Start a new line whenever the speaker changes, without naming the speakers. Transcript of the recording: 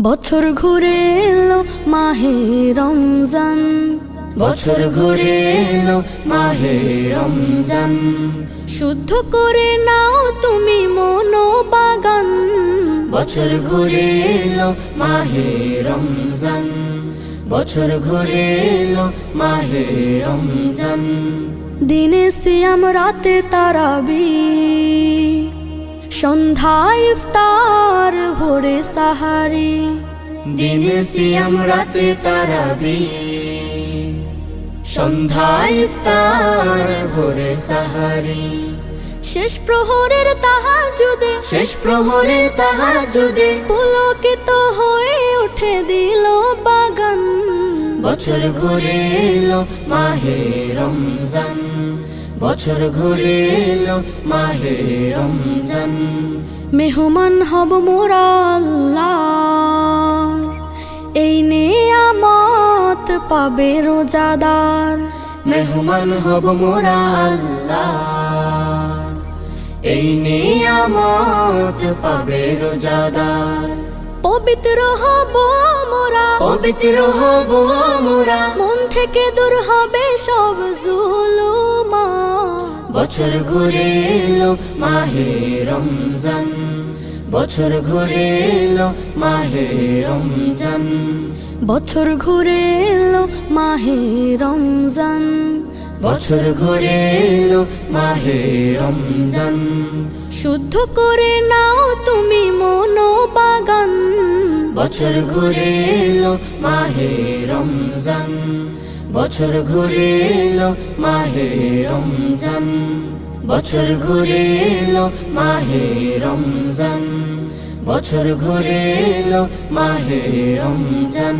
বছর ঘুরে এলো মাহে রমজান।
বছর ঘুরে এলো মাহে রমজান।
শুদ্ধ করে নাও তুমি মনো বাগান
বছর ঘুরে এলো মাহে রমজান। বছর ঘুরে এলো মাহে রমজান।
দিনে সিয়াম রাতে তারাবি। সন্ধ্যায় ইফতার ভোরে সাহারি।
দিনে সিয়াম রাতে তারাবি। সন্ধ্যায় ইফতার ভোরে সাহারি।
শেষ প্রহরের তাহাজুদে।
শেষ প্রহরের প্রহরে তাহাজুদে।
পুলকিত হয়ে উঠে দিল বাগান।
বছর ঘুরে এলো মাহে রমজান। বছর ঘুরে এলো মাহে রমজান।
মেহমান হব মোরা আল্লাহর। এই নিয়ামত পাবে রোজাদার।
মেহমান হব মোরা আল্লাহ। এই নিয়ামত পাবে রোজাদার।
পবিত্র হব মোরা
পবিত্র হব মোরা
মন থেকে দূর হবে সব জুলুমা
বছর ঘুরে এলো মাহে রমজান বছর ঘুরে এলো মাহে রমজান।
বছর ঘুরে এলো মাহে রমজান
বছর ঘুরে এলো মাহে রমজান।
শুদ্ধ করে নাও তুমি মনো বাগান
বছর ঘুরে এলো মাহে রমজান। বছর ঘুরে এলো মাহে রমজান। বছর ঘুরে এলো মাহে রমজান। বছর ঘুরে এলো মাহে রমজান।